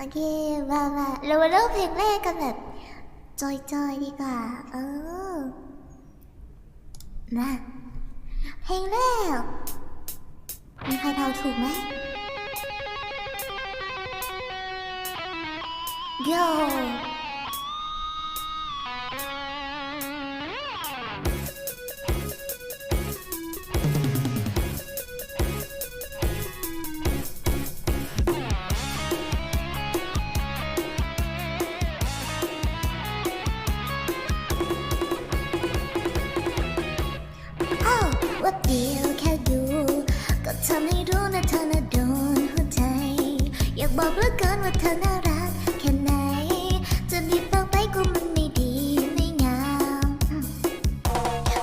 โอเคมามาเรามาเริ่มเพลงแรกกันแบบจอยๆดีกว่า เออ มา เพลงแรก มีใครเดาถูกไหมโย่ ป๊บเดียวแค่ดู ก็ทำให้รู้นะเธอน่ะโดนหัวใจ อยากบอกเหลือเกินว่าเธอน่ารักแค่ไหน จะดีบเราไปกูมันไม่ดีไม่งาม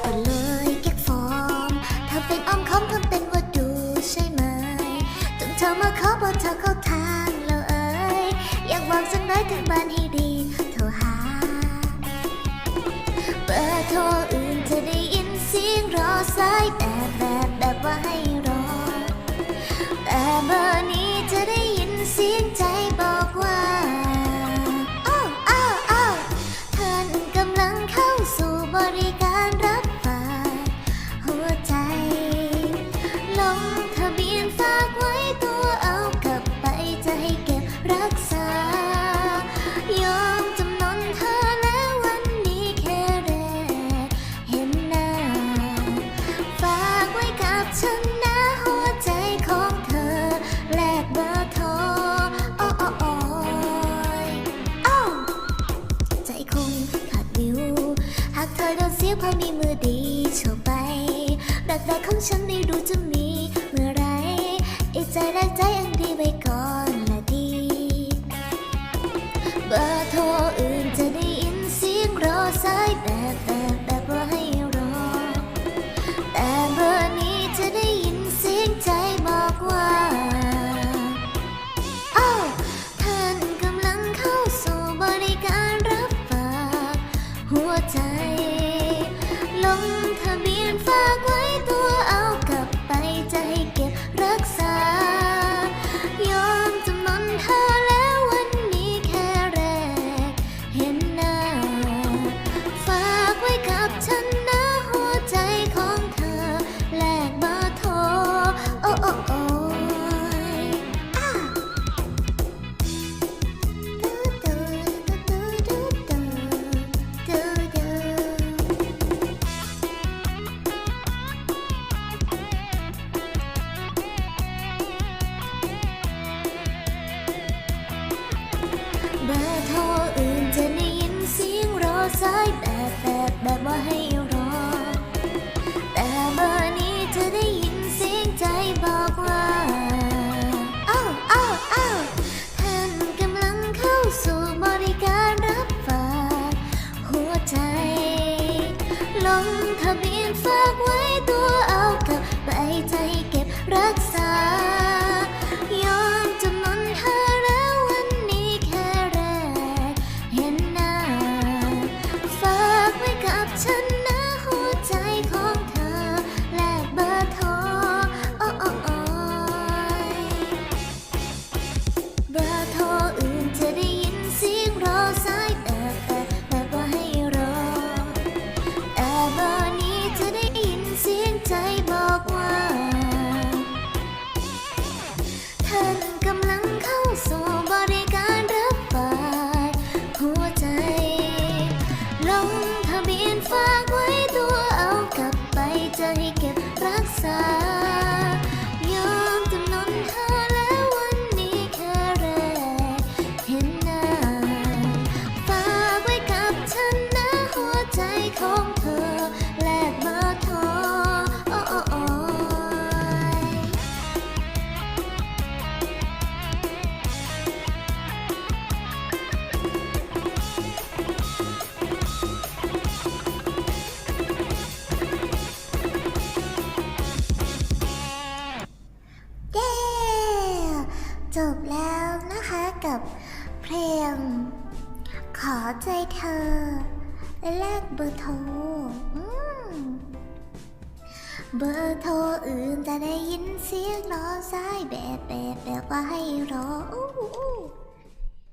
ก็เลยแก๊กฟอร์มทำเป็นอ้อมค้อมทำเป็นว่าดูใช่ไหมจนเธอมาขอบอกเธอเข้าทางแล้วเอ้ยอยากบอกสักน้อยถึงบ้านให้ดีโทรหาเบอร์โทร รอสายแบบแบบแบบว่าให้ ฉันได้ดูจะมี 那么黑。 ทะเบียนฝากไว้ตัวเอากลับไปจะให้ กับเพลง ขอใจเธอ และแลกเบอร์โทรเบอร์โทรอื่นจะได้ยินเสียงรอสายแบบแบบแบบว่าให้รอ